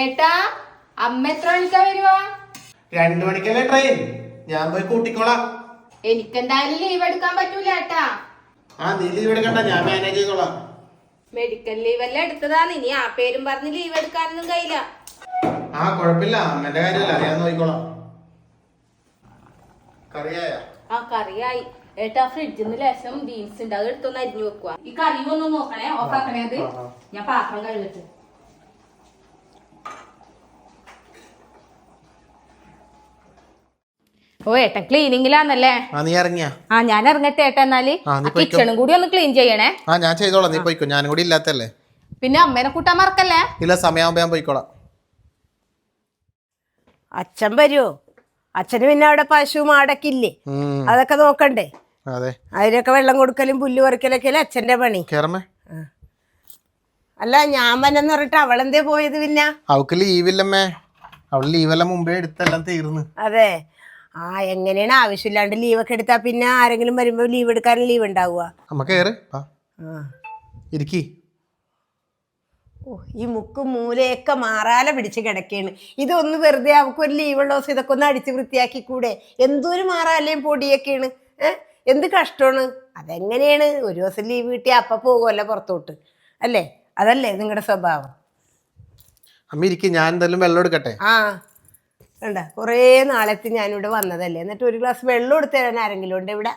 ഏട്ടാ അമ്മ എത്ര മണിക്കാ വരുവാ? രണ്ടു മണിക്കല്ലേ ട്രെയിൻ ഞാൻ പോയി കൂട്ടിക്കോളാം. എനിക്കെന്തായാലും ലീവ് എടുക്കാൻ പറ്റൂല ഏട്ടാ. ആ നീ ലീവ് എടുക്കണ്ട ഞാൻ മാനേജ് ചെയ്തോളാം. മെഡിക്കൽ ലീവ് എല്ലാം എടുത്തതാണ് ഇനി ആ പേരും പറഞ്ഞ് ലീവ് എടുക്കാനൊന്നും കഴിയില്ല. ആ കുഴപ്പമില്ല അമ്മന്റെ കാര്യമല്ല ഞാൻ നോക്കിക്കോളാം. കറിയായ? ആ കറിയായി. ഏട്ടാ ഫ്രിഡ്ജിൽ നിന്ന് ലേശം ബീൻസ് ഉണ്ട് അത് എടുത്തൊന്ന് അരിഞ്ഞു വെക്കുക ഈ കറി ഒന്ന് നോക്കണേ ഓഫാക്കണേ അത്. ഞാൻ പാത്രം കഴുകട്ടെ. ഓ ഏട്ടൻ ക്ലീനിങ്ങിലാന്നല്ലേ ആ നീ ഇറങ്ങിയാ. ആ ഞാൻ ഇറങ്ങട്ടെ ഏട്ടാ എന്നാൽ. ആ, കിച്ചണും കൂടി ഒന്ന് ക്ലീൻ ചെയ്യണേ. ആ ഞാൻ ചെയ്തോളാം നീ പോയിക്കോ. ഞാനും കൂടി ഇല്ലാത്തല്ലേ പിന്നെ അമ്മേനെ കൂട്ടാൻ മറക്കല്ലേ? ഇല്ല സമയമാകുമ്പോ ഞാൻ പോയിക്കോളാം. അച്ഛൻ വരുമോ അച്ഛന് പിന്നെ അവിടെ പശു മാടൊക്കെ ഇല്ലേ ഉം, അതൊക്കെ നോക്കണ്ടേ? അതെ. അതിനൊക്കെ വെള്ളം കൊടുക്കലും പുല്ല് പറിക്കലൊക്കെ അല്ലേ അച്ഛന്റെ പണി? കേറമേ. അല്ല ഞാൻ വന്നെന്ന് പറഞ്ഞിട്ട് അവളെന്തേ പോയത് പിന്നെ? അവക്ക് ലീവില്ലമ്മേ അവൾ ലീവെല്ലാം മുമ്പേ എടുത്തെല്ലാം തീർന്നു. അതെ. ആ എങ്ങനെയാണ്? ആവശ്യമില്ലാണ്ട് ലീവൊക്കെ എടുത്താ പിന്നെ ആരെങ്കിലും വരുമ്പോ ലീവ് എടുക്കാൻ ലീവ് ഉണ്ടാവുക. അമ്മ ഇരിക്കി. ഓ ഈ മുക്ക് മൂലയൊക്കെ മാറാല പിടിച്ച് കിടക്കുകയാണ് ഇതൊന്ന് വെറുതെ അവൾക്ക് ഒരു ലീവുള്ള ദിവസം ഇതൊക്കെ ഒന്ന് അടിച്ച് വൃത്തിയാക്കി കൂടെ എന്തോരു മാറാലയും പൊടിയൊക്കെയാണ്. ഏഹ് എന്ത് കഷ്ടമാണ്? അതെങ്ങനെയാണ്? ഒരു ദിവസം ലീവ് കിട്ടിയാൽ അപ്പം പോകുമല്ലോ പുറത്തോട്ട്. അല്ലേ? അതല്ലേ നിങ്ങളുടെ സ്വഭാവം. അമ്മ ഇരിക്കും ഞാൻ എന്തായാലും വെള്ളം എടുക്കട്ടെ? ആ. കണ്ട? കുറേ നാളത്തെ ഞാനിവിടെ വന്നതല്ലേ. എന്നിട്ട് ഒരു ഗ്ലാസ് വെള്ളം എടുത്തു തരാൻ ആരെങ്കിലും ഉണ്ട് ഇവിടെ?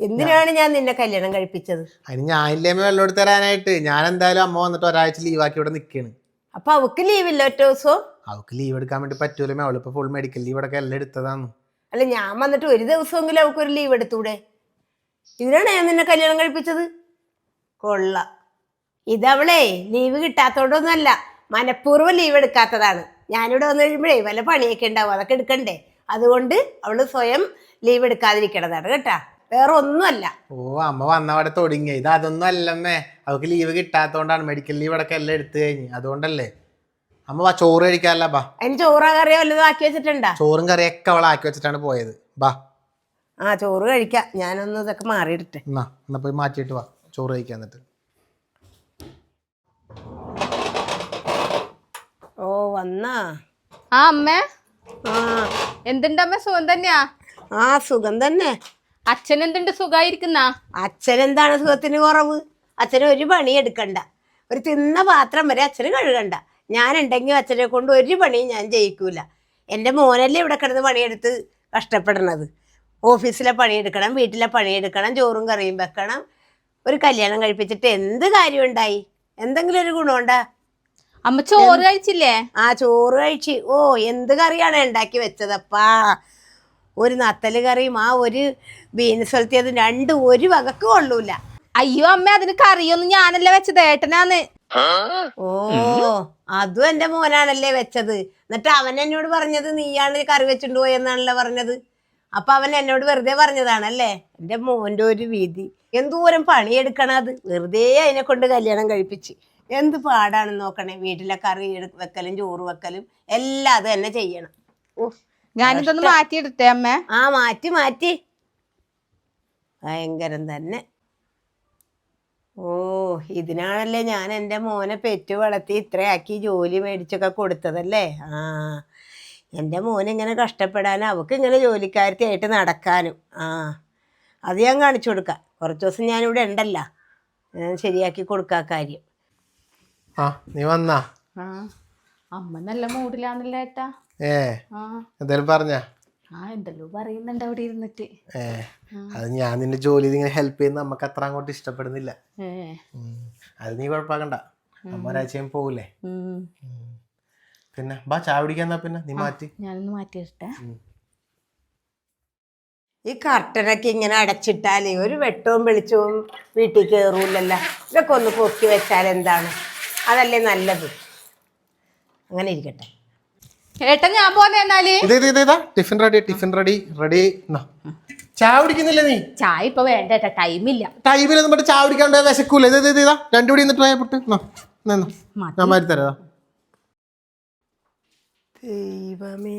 എന്തിനാണ് ഞാൻ നിന്നെ കല്യാണം കഴിപ്പിച്ചത്? അതിന് ഞാനില്ലേമ്മ വെള്ളം എടുത്തു തരാനായിട്ട്. ഞാൻ എന്തായാലും അമ്മ വന്നിട്ട് ഒരാഴ്ച ലീവാക്കി ഇവിടെ നിൽക്കാണ് അപ്പൊ അവക്ക് ലീവില്ല ഒറ്റ ദിവസവും അവക്ക് ലീവ് എടുക്കാൻ വേണ്ടി പറ്റൂലമ്മേ അവളിപ്പോ ഫുൾ മെഡിക്കൽ ലീവ് ഒക്കെ എല്ലാം എടുത്തതാണ്. അല്ല ഞാൻ വന്നിട്ട് ഒരു ദിവസമെങ്കിലും അവൾക്ക് ഒരു ലീവ് എടുത്തൂടെ? ഇതിനാണ് ഞാൻ നിന്നെ കല്യാണം കഴിപ്പിച്ചത്? കൊള്ള. ഇതവളെ ലീവ് കിട്ടാത്തോണ്ടൊന്നല്ല മനഃപൂർവം ലീവ് എടുക്കാത്തതാണ്. ഞാനിവിടെ വന്നു കഴിയുമ്പോഴേ വല്ല പണിയൊക്കെ ഉണ്ടാവും അതൊക്കെ എടുക്കണ്ടേ? അതുകൊണ്ട് അവൾ സ്വയം ലീവ് എടുക്കാതിരിക്കണതാണ് കേട്ടാ. വേറെ ഒന്നുമല്ല. ഓ അമ്മ വന്നവിടെ തുടങ്ങി. ഇത് അതൊന്നും അല്ലമ്മേ. അവൾക്ക് ലീവ് കിട്ടാത്തോണ്ടാണ് മെഡിക്കൽ ലീവ് അടക്കം എല്ലാം എടുത്തു കഴിഞ്ഞ്. അതുകൊണ്ടല്ലേ. അമ്മ വാ ചോറ് കഴിക്കാല്ല ബാ. അതിന് ചോറാ കറിയോ വല്ലതും ആക്കി വെച്ചിട്ടുണ്ടാ? ചോറും കറിയൊക്കെ അവൾ ആക്കി വെച്ചിട്ടാണ് പോയത്. ബാ. ആ ചോറ് കഴിക്കാം. ഞാനൊന്ന് ഇതൊക്കെ മാറിയിട്ടെ എന്നാ എന്നാ പോയി മാറ്റിയിട്ട് വാ. ചോറ് കഴിക്കാൻ എന്നിട്ട്. ഓ വന്നാ? ആ അമ്മേ. ആ. എന്തുണ്ട് അമ്മ സുഖം തന്നെയാ? ആ സുഖം തന്നെ. അച്ഛൻ എന്തുണ്ട് സുഖായിരിക്കുന്ന? അച്ഛൻ എന്താണ് സുഖത്തിന് കുറവ്? അച്ഛന് ഒരു പണി എടുക്കണ്ട ഒരു തിന്ന പാത്രം വരെ അച്ഛന് കഴുകണ്ട. ഞാൻ ഉണ്ടെങ്കിൽ അച്ഛനെ കൊണ്ട് ഒരു പണിയും ഞാൻ ചെയ്യിക്കൂല. എന്റെ മോനല്ലേ ഇവിടെ കിടന്ന് പണിയെടുത്ത് കഷ്ടപ്പെടണത് ഓഫീസിലെ പണിയെടുക്കണം വീട്ടിലെ പണിയെടുക്കണം ചോറും കറിയും വെക്കണം. ഒരു കല്യാണം കഴിപ്പിച്ചിട്ട് എന്ത് കാര്യം ഉണ്ടായി എന്തെങ്കിലും ഒരു ഗുണമുണ്ടാ? അമ്മ ചോറ് കഴിച്ചില്ലേ? ആ ചോറ് കഴിച്ച്. ഓ എന്ത് കറിയാണ് ഉണ്ടാക്കി വെച്ചതപ്പാ? ഒരു നത്തൽ കറിയും ആ ഒരു ബീൻസ് വലത്തിയതും രണ്ടും ഒരു വകക്ക് കൊള്ളൂല. അയ്യോ അമ്മ അതിന് കറിയൊന്നും ഞാനല്ല വെച്ചത്? ഏട്ടനാന്ന്. ഓ അതും എന്റെ മോനാണല്ലേ വെച്ചത്. എന്നിട്ട് അവൻ എന്നോട് പറഞ്ഞത് നീയാണ് കറി വെച്ചിട്ട് പോയെന്നാണല്ലോ പറഞ്ഞത്. അപ്പൊ അവൻ എന്നോട് വെറുതെ പറഞ്ഞതാണല്ലേ? എന്റെ മോന്റെ ഒരു വീതി എന്തോരം പണിയെടുക്കണത്? വെറുതെ അതിനെ കൊണ്ട് കല്യാണം കഴിപ്പിച്ച്. എന്ത് പാടാണെന്ന് നോക്കണേ. വീട്ടിലെ കറി വെക്കലും ചോറ് വെക്കലും എല്ലാം അത് തന്നെ ചെയ്യണം. ഓ ഞാനിതൊന്ന് എടുത്തേ അമ്മ. ആ മാറ്റി മാറ്റി. ഭയങ്കരം തന്നെ. ഓ ഇതിനാണല്ലേ ഞാൻ എന്റെ മോനെ പെറ്റു വളർത്തി ഇത്രയാക്കി ജോലി മേടിച്ചൊക്കെ കൊടുത്തതല്ലേ? ആ എന്റെ മോൻ ഇങ്ങനെ കഷ്ടപ്പെടാനും. അവൾക്ക് ഇങ്ങനെ ജോലിക്കാരത്തിയായിട്ട് നടക്കാനും. ആ അത് ഞാൻ കാണിച്ചു കൊടുക്കാം. കുറച്ച് ദിവസം ഞാനിവിടെ ഉണ്ടല്ല. ഞാൻ ശരിയാക്കി കൊടുക്കാ കാര്യം. ആ നീ വന്നാ. ആ അമ്മ നല്ല മൂഡിലാന്നല്ലേ ഏട്ടാ? ഏ ആ. എന്തായാലും പറഞ്ഞ? ആ എന്തല്ലോ പറയുന്നുണ്ട് അവിടെ ഇരുന്നിട്ട്. ഏ അത് ഞാൻ നിന്റെ ജോലി ഇങ്ങനെ ഹെൽപ്പ് ചെയ്യുന്ന നമുക്ക് അത്ര അങ്ങോട്ട് ഇഷ്ടപ്പെടുന്നില്ല. ഏ. ഉം. അത് നീ കുഴപ്പമാക്കണ്ട. അമ്മ ഒരാഴ്ചയും പോകൂലേ? ഉം. പിന്നെ ബാ ചായ കുടിക്കാൻ പിന്നെ? നീ മാറ്റി. ഞാനൊന്ന് മാറ്റിയിട്ടെ ഈ കർട്ടനൊക്കെ ഇങ്ങനെ അടച്ചിട്ടാലേ ഒരു വെട്ടവും വെളിച്ചവും വീട്ടിൽ കയറൂലല്ല ഇതൊക്കെ ഒന്ന് പൊക്കി വെച്ചാൽ എന്താണ്? അതല്ലേ നല്ലത്. അങ്ങനെ ഇരിക്കട്ടെ. ഏട്ടൻ ഞാൻ പോന്നെ എന്നാൽ? ഇത് ഇത് ഇത് ഇതാ. Tiffin ready tiffin ready ready. ചായ കുടിക്കുന്നില്ല നീ? ചായ ഇപ്പൊ വേണ്ട ഏട്ടാ ടൈമില്ല നമ്മുടെ ചായ കുടിക്കാണ്ട് വിശക്കൂല. ഇത് ഇത് ഇത് ഇതാ. രണ്ടു കൂടി എന്നിട്ട് പൊട്ട്. മതി. ഞാൻ മാറ്റി തരാം ദൈവമേ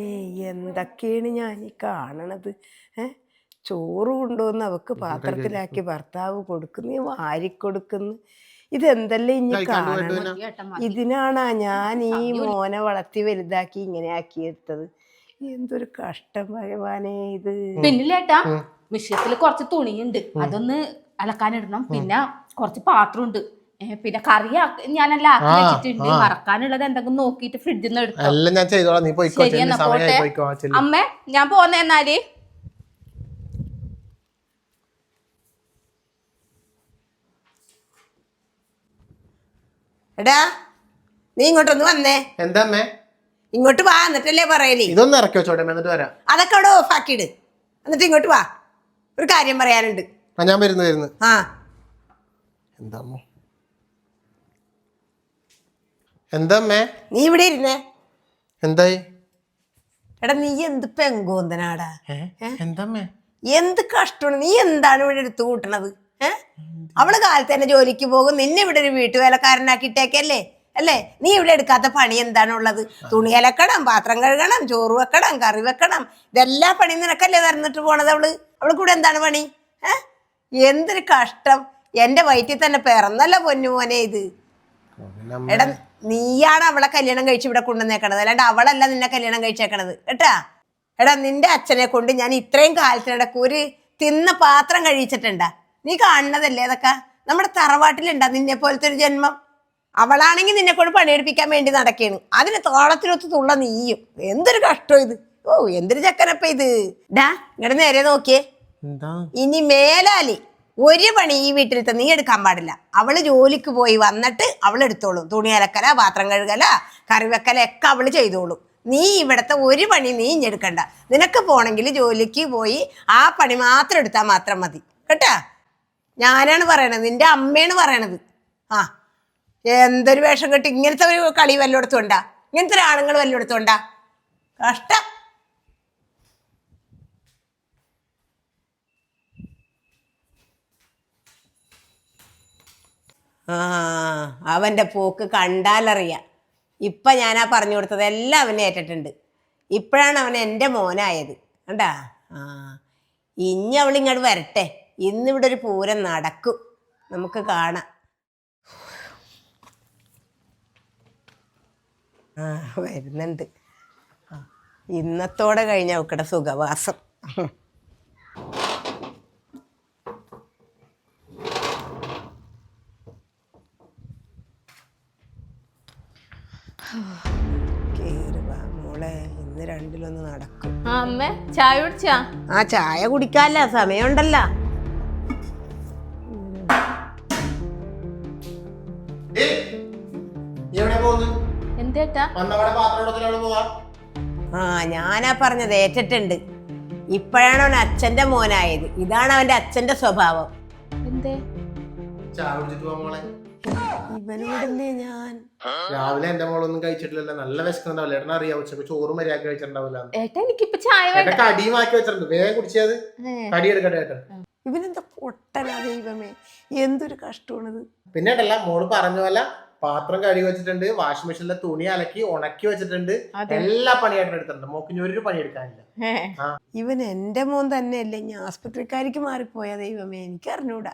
എന്തൊക്കെയാണ് ഞാൻ ഈ കാണണത്? ഏ? ചോറ് കൊണ്ടുവന്ന് അവക്ക് പാത്രത്തിലാക്കി ഭർത്താവ് കൊടുക്കുന്നു വാരിക്കൊടുക്കുന്നു ഇതെന്തല്ലേ ഇനി കാണണം? ഇതിനാണാ ഞാൻ ഈ മോനെ വളർത്തി വലുതാക്കി ഇങ്ങനെ ആക്കി എടുത്തത് എന്തൊരു കഷ്ടം ഭഗവാനെ ഇത്. പിന്നില്ലേട്ടാ വിഷയത്തിൽ കുറച്ച് തുണിയുണ്ട്. അതൊന്ന് അലക്കാനിടണം. പിന്നെ കുറച്ച് പാത്രമുണ്ട്. ഉണ്ട് പിന്നെ കറി ഞാനല്ല ഞാനെല്ലാം ആക്കി വെച്ചിട്ടുണ്ട്. മറക്കാനുള്ളത് വറക്കാനുള്ളത് എന്തെങ്കിലും നോക്കിയിട്ട് ഫ്രിഡ്ജിൽ നിന്ന് എടുത്തോ അമ്മേ ഞാൻ ചെയ്തോളാം നീ പോയിക്കോ ശരി, ചെല്ലി എന്നാ സമയമായി പോട്ടെ. പോയിക്കോ ചെല്ലി അമ്മേ ഞാൻ പോന്നെ എന്നാൽ എടാ നീ ഇങ്ങോട്ടൊന്ന് വന്നേ. എന്താ അമ്മേ ഇങ്ങോട്ട് വാ എന്നിട്ടല്ലേ പറയലേ. ഇതൊന്ന് ഇറക്കി വെച്ചോട്ടെ എന്നിട്ട് വരാം. അതൊക്കെ അവിടെ ഓഫാക്കിയിട് എന്നിട്ട് ഇങ്ങോട്ട് വാ. ഒരു കാര്യം പറയാനുണ്ട്. ആ ഞാൻ വരുന്നു വരുന്നു. ആ. എന്താ അമ്മ എന്താ അമ്മേ നീ ഇവിടെ ഇരുന്നേ. എന്തായി? എടാ നീ എന്ത് പെങ്കോന്തനാടാ? ഏ? എന്താ കഷ്ടമാണ്. നീ എന്താണ് ഇവിടെ എടുത്തു കൂട്ടണത്? ഏ? അവൾ കാലത്ത് തന്നെ ജോലിക്ക് പോകും. നിന്നെ ഇവിടെ ഒരു വീട്ടുവേലക്കാരനാക്കിയിട്ടേക്കല്ലേ? അല്ലേ? നീ ഇവിടെ എടുക്കാത്ത പണി എന്താണുള്ളത്? തുണി അലക്കണം പാത്രം കഴുകണം ചോറ് വെക്കണം കറി വെക്കണം. ഇതെല്ലാ പണിയും നിനക്കല്ലേ തരന്നിട്ട് പോണത് അവൾ? അവൾ കൂടെ എന്താണ് പണി? ഏ? എന്തൊരു കഷ്ടം. എന്റെ വയറ്റിൽ തന്നെ പിറന്നല്ല പൊന്നു മോനെ ഇത് എടാ നീയാണ് അവളെ കല്യാണം കഴിച്ച് ഇവിടെ കൊണ്ടുവന്നേക്കണത്. അല്ലാണ്ട് അവളല്ല നിന്നെ കല്യാണം കഴിച്ചേക്കണത്. കേട്ടാ? എടാ നിന്റെ അച്ഛനെ കൊണ്ട് ഞാൻ ഇത്രയും കാലത്തിനിടക്ക് ഒരു തിന്ന പാത്രം കഴിച്ചിട്ടുണ്ടാ. നീ കാണുന്നതല്ലേ അതൊക്കെ? നമ്മുടെ തറവാട്ടിലുണ്ടാ നിന്നെ പോലത്തെ ഒരു ജന്മം. അവളാണെങ്കിൽ നിന്നെ കൊണ്ട് പണിയെടുപ്പിക്കാൻ വേണ്ടി നടക്കേണ്. അതിന് തോളത്തിനൊത്ത് തുള്ള നീയും. എന്തൊരു കഷ്ടം ഇത്. ഓ എന്തൊരു ചക്കനപ്പ ഇത്. ഡാ ഇങ്ങോട്ട് നേരെ നോക്കിയേ. ഇനി മേലാലി ഒരു പണി ഈ വീട്ടിലത്തെ നീ എടുക്കാൻ പാടില്ല. അവൾ ജോലിക്ക് പോയി വന്നിട്ട് അവൾ എടുത്തോളും. തുണി അലക്കല പാത്രം കഴുകല കറി വെക്കല ഒക്കെ അവൾ ചെയ്തോളും. നീ ഇവിടത്തെ ഒരു പണി നീ ഇഞ്ഞെടുക്കണ്ട നിനക്ക് പോണെങ്കിൽ ജോലിക്ക് പോയി ആ പണി മാത്രം എടുത്താൽ മാത്രം മതി. കേട്ടാ? ഞാനാണ് പറയണത് നിന്റെ അമ്മയാണ് പറയണത്. ആ എന്തൊരു വേഷം കെട്ടി ഇങ്ങനത്തെ ഒരു കളി വല്ലയിടത്തുണ്ടാ ഇങ്ങനത്തെ ഒരു ആണുങ്ങൾ വല്ലയിടത്തുണ്ടാ കഷ്ടം. ആ അവന്റെ പോക്ക് കണ്ടാലറിയാം. ഇപ്പം ഞാനാ പറഞ്ഞു കൊടുത്തത് എല്ലാം അവനെ ഏറ്റിട്ടുണ്ട്. ഇപ്പോഴാണ് അവൻ എന്റെ മോനായത്. കണ്ടാ? ആ ഇനി അവളിങ്ങോട്ട് വരട്ടെ. ഇന്നിവിടെ ഒരു പൂരം നടക്കും. നമുക്ക് കാണാം. ആ വരുന്നുണ്ട്. ഇന്നത്തോടെ കഴിഞ്ഞ അവക്കടെ സുഖവാസം. ഇന്ന് രണ്ടിലൊന്ന് നടക്കും. ആ അമ്മേ ചായ കുടിച്ചാ? ആ ചായ കുടിക്കാല്ല സമയമുണ്ടല്ലോ. വന്നവിടെ പാത്രം പോവാ. ആ ഞാനാ പറഞ്ഞത് ഏറ്റിട്ടുണ്ട്. ഇപ്പോഴാണ് അവൻ അച്ഛന്റെ മോനായത്. ഇതാണ് അവന്റെ അച്ഛന്റെ സ്വഭാവം. എന്തേ? ഇവനോടല്ലേ ഞാൻ? രാവിലെ എന്റെ മോളൊന്നും കഴിച്ചിട്ടില്ലല്ലോ. നല്ല വിശക്കുന്നുണ്ടാവില്ല. ഏട്ടനെ അറിയാം ഉച്ചയ്ക്ക് ചോറ് മര്യാദ കഴിച്ചിട്ടുണ്ടാവില്ല. ഏട്ടാ എനിക്കിപ്പൊ ചായ വേണ്ട. ഏട്ടൻ വെച്ചിട്ടുണ്ട്. വേഗം കുടിച്ചത്. കടി എടുക്കട്ടെ ഏട്ടൻ. ഇവനെന്താ പൊട്ടനാ ദൈവമേ. എന്തൊരു കഷ്ടമാണിത്. പിന്നെ മോൾ പറഞ്ഞ പോലെ പാത്രം കഴുകി വെച്ചിട്ടുണ്ട് വാഷിംഗ് മെഷീനിലെ തുണി അലക്കി ഉണക്കി വെച്ചിട്ടുണ്ട്. എല്ലാ പണിയായിട്ടും എടുത്തിട്ടുണ്ട്. മോക്ക് ഇനി ഒരു പണി എടുക്കാനില്ല. ഇവൻ എന്റെ മോൻ തന്നെയല്ലേ ഞാൻ ആസ്പത്രിക്കാരിക്ക് മാറിപ്പോയ ദൈവമേ എനിക്ക് അറിഞ്ഞൂടാ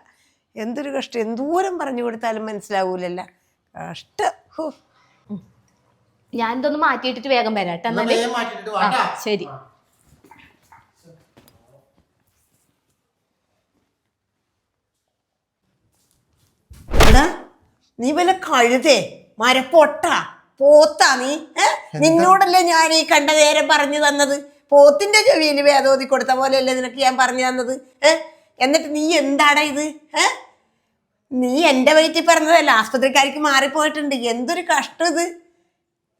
എന്തൊരു കഷ്ടം എന്തോരം പറഞ്ഞു കൊടുത്താലും മനസ്സിലാവൂലല്ല. കഷ്ടം. ഹോ. ഞാൻ ഇതൊന്ന് മാറ്റിയിട്ടിട്ട് വേഗം വരാം കേട്ടോ എന്നാൽ. ആ, ശരി. എടാ നീ വല്ല കഴുതേ? മരപ്പൊട്ട പോത്താ നീ? നിന്നോടല്ലേ ഞാൻ ഈ കണ്ട നേരം പറഞ്ഞു തന്നത്? പോത്തിന്റെ ചെവിയിൽ വേദോതി കൊടുത്ത പോലെയല്ലേ നിനക്ക് ഞാൻ പറഞ്ഞു തന്നത്? ഏ? എന്നിട്ട് നീ എന്താടാ ഇത്? ഏ? നീ എന്റെ വയറ്റിൽ പറഞ്ഞതല്ല? ആസ്പത്രിക്കാർക്ക് മാറിപ്പോയിട്ടുണ്ട്. എന്തൊരു കഷ്ടം ഇത്.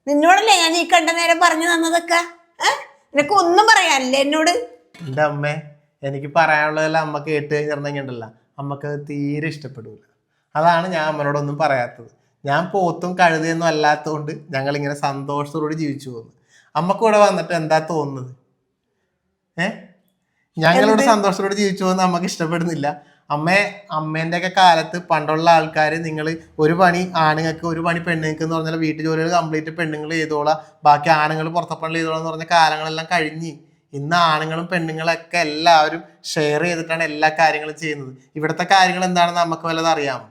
നിന്നോടല്ലേ ഞാൻ ഈ കണ്ട നേരം പറഞ്ഞു തന്നതൊക്കെ? ഏ? നിനക്ക് ഒന്നും പറയാനില്ലേ എന്നോട്? എന്റെ അമ്മേ എനിക്ക് പറയാനുള്ളതെല്ലാം അമ്മ കേട്ട് കഴിഞ്ഞിട്ടുണ്ടെങ്കിണ്ടല്ല അമ്മയ്ക്ക് തീരെ ഇഷ്ടപ്പെടൂല. അതാണ് ഞാൻ അമ്മനോടൊന്നും പറയാത്തത്. ഞാൻ പോത്തും കഴുതിയൊന്നും അല്ലാത്തതുകൊണ്ട് ഞങ്ങൾ ഇങ്ങനെ സന്തോഷത്തോടെ ജീവിച്ചു പോകുന്നു അമ്മയ്ക്ക് ഇവിടെ വന്നിട്ട് എന്താ തോന്നുന്നത്? ഏ? ഞങ്ങളോട് സന്തോഷത്തോടെ ജീവിച്ചു പോകുന്ന അമ്മയ്ക്ക് ഇഷ്ടപ്പെടുന്നില്ല. അമ്മേ അമ്മേന്റെ ഒക്കെ കാലത്ത് പണ്ടുള്ള ആൾക്കാർ നിങ്ങൾ ഒരു പണി ആണുങ്ങൾക്ക് ഒരു പണി പെണ്ണുങ്ങൾക്ക് എന്ന് പറഞ്ഞാൽ വീട്ടു ജോലികൾ കംപ്ലീറ്റ് പെണ്ണുങ്ങൾ ചെയ്തോളാം. ബാക്കി ആണുങ്ങൾ പുറത്തപ്പണി ചെയ്തോളാം എന്ന് പറഞ്ഞ കാലങ്ങളെല്ലാം കഴിഞ്ഞ് ഇന്ന് ആണുങ്ങളും പെണ്ണുങ്ങളൊക്കെ എല്ലാവരും ഷെയർ ചെയ്തിട്ടാണ് എല്ലാ കാര്യങ്ങളും ചെയ്യുന്നത്. ഇവിടുത്തെ കാര്യങ്ങൾ എന്താണെന്ന് നമുക്ക് വല്ലതും അറിയാമോ?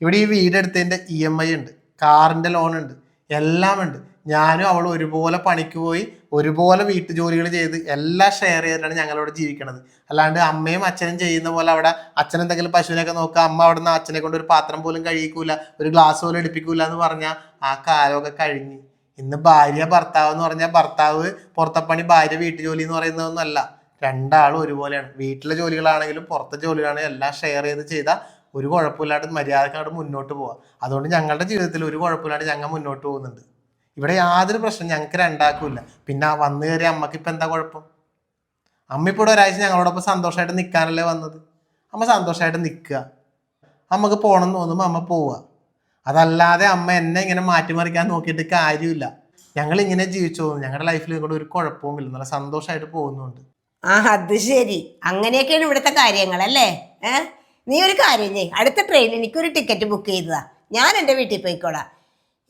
ഇവിടെ ഈ വീടെടുത്തതിന്റെ ഇ എം ഐ ഉണ്ട് കാറിന്റെ ലോൺ ഉണ്ട് എല്ലാം ഉണ്ട്. ഞാനും അവൾ ഒരുപോലെ പണിക്ക് പോയി ഒരുപോലെ വീട്ടു ജോലികൾ ചെയ്ത് എല്ലാം ഷെയർ ചെയ്തിട്ടാണ് ഞങ്ങളവിടെ ജീവിക്കണത്. അല്ലാണ്ട് അമ്മയും അച്ഛനും ചെയ്യുന്ന പോലെ അവിടെ അച്ഛൻ എന്തെങ്കിലും പശുവിനൊക്കെ നോക്കുക അമ്മ അവിടെ നിന്ന് അച്ഛനെ കൊണ്ട് ഒരു പാത്രം പോലും കഴിക്കൂല ഒരു ഗ്ലാസ് പോലും എടുപ്പിക്കൂല എന്ന് പറഞ്ഞാൽ ആ കാലമൊക്കെ കഴിഞ്ഞ്. ഇന്ന് ഭാര്യ ഭർത്താവ് എന്ന് പറഞ്ഞാൽ ഭർത്താവ് പുറത്തപ്പണി ഭാര്യ വീട്ടു ജോലി എന്ന് പറയുന്നതൊന്നും അല്ല. രണ്ടാളും ഒരുപോലെയാണ്. വീട്ടിലെ ജോലികളാണെങ്കിലും പുറത്തെ ജോലികളാണെങ്കിലും എല്ലാം ഷെയർ ചെയ്ത് ചെയ്താൽ ഒരു കുഴപ്പമില്ലാണ്ട് മര്യാദക്കാട് മുന്നോട്ട് പോവാം. അതുകൊണ്ട് ഞങ്ങളുടെ ജീവിതത്തിൽ ഒരു കുഴപ്പമില്ലാണ്ട് ഞങ്ങൾ മുന്നോട്ട് പോകുന്നുണ്ട്. ഇവിടെ യാതൊരു പ്രശ്നം ഞങ്ങൾക്ക് രണ്ടാക്കില്ല. പിന്നെ വന്നു കയറിയ അമ്മയ്ക്ക് ഇപ്പം എന്താ കുഴപ്പം? അമ്മ ഇപ്പോൾ ഒരാഴ്ച ഞങ്ങളോടൊപ്പം സന്തോഷമായിട്ട് നിൽക്കാനല്ലേ വന്നത്? അമ്മ സന്തോഷമായിട്ട് നിൽക്കുക അമ്മയ്ക്ക് പോകണം എന്ന് തോന്നുമ്പോൾ അമ്മ പോവുക അതല്ലാതെ അമ്മ എന്നെ ഇങ്ങനെ മാറ്റിമറിക്കാൻ നോക്കിയിട്ട് കാര്യമില്ല. ഞങ്ങൾ ഇങ്ങനെ ജീവിച്ചു പോകുന്നു. ഞങ്ങളുടെ ലൈഫിൽ ഇങ്ങോട്ട് ഒരു കുഴപ്പവുമില്ല നല്ല സന്തോഷമായിട്ട് പോകുന്നുണ്ട്. ആ അത് ശരി. അങ്ങനെയൊക്കെയാണ് ഇവിടുത്തെ കാര്യങ്ങൾ അല്ലേ ഏ? നീ ഒരു കാര്യം ചെയ്യ്. അടുത്ത ട്രെയിനിൽ എനിക്കൊരു ടിക്കറ്റ് ബുക്ക് ചെയ്തതാ. ഞാൻ എന്റെ വീട്ടിൽ പോയിക്കോളാം.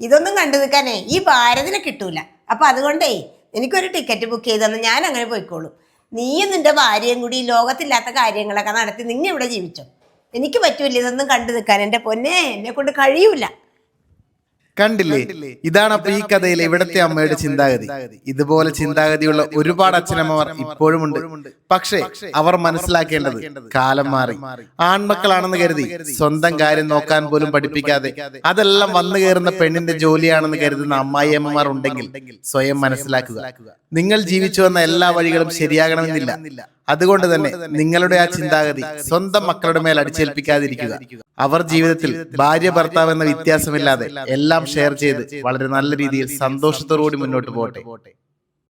ഇതൊന്നും കണ്ടു നിൽക്കാനേ ഈ ഭാരതിനെ കിട്ടൂല. അപ്പം അതുകൊണ്ടേ എനിക്കൊരു ടിക്കറ്റ് ബുക്ക് ചെയ്തെന്ന് ഞാൻ അങ്ങനെ പോയിക്കോളും. നീയും നിന്റെ ഭാര്യയും കൂടി ഈ ലോകത്തില്ലാത്ത കാര്യങ്ങളൊക്കെ നടത്തി നിങ്ങൾ ഇവിടെ ജീവിച്ചോ. എനിക്ക് പറ്റൂല ഇതൊന്നും കണ്ടു നിൽക്കാൻ. എന്റെ പൊന്നേ എന്നെ കൊണ്ട് കഴിയൂല. കണ്ടില്ലേ? ഇതാണ് അപ്പൊ ഈ കഥയിലെ ഇവിടത്തെ അമ്മയുടെ ചിന്താഗതി. ഇതുപോലെ ചിന്താഗതിയുള്ള ഒരുപാട് അച്ഛനമ്മമാർ ഇപ്പോഴുമുണ്ട്. പക്ഷേ അവർ മനസ്സിലാക്കേണ്ടത് കാലം മാറി. ആൺമക്കളാണെന്ന് കരുതി. സ്വന്തം കാര്യം നോക്കാൻ പോലും പഠിപ്പിക്കാതെ അതെല്ലാം വന്നു കയറുന്ന പെണ്ണിന്റെ ജോലിയാണെന്ന് കരുതുന്ന അമ്മായിയമ്മമാർ ഉണ്ടെങ്കിൽ സ്വയം മനസ്സിലാക്കുക. നിങ്ങൾ ജീവിച്ചു വന്ന എല്ലാ വഴികളും ശരിയാകണമെന്നില്ല. അതുകൊണ്ട് തന്നെ നിങ്ങളുടെ ആ ചിന്താഗതി സ്വന്തം മക്കളുടെ മേൽ അടിച്ചേൽപ്പിക്കാതിരിക്കുക. അവർ ജീവിതത്തിൽ ഭാര്യ ഭർത്താവ് എന്ന വ്യത്യാസമില്ലാതെ എല്ലാം ഷെയർ ചെയ്ത് വളരെ നല്ല രീതിയിൽ സന്തോഷത്തോടുകൂടി മുന്നോട്ട് പോട്ടെ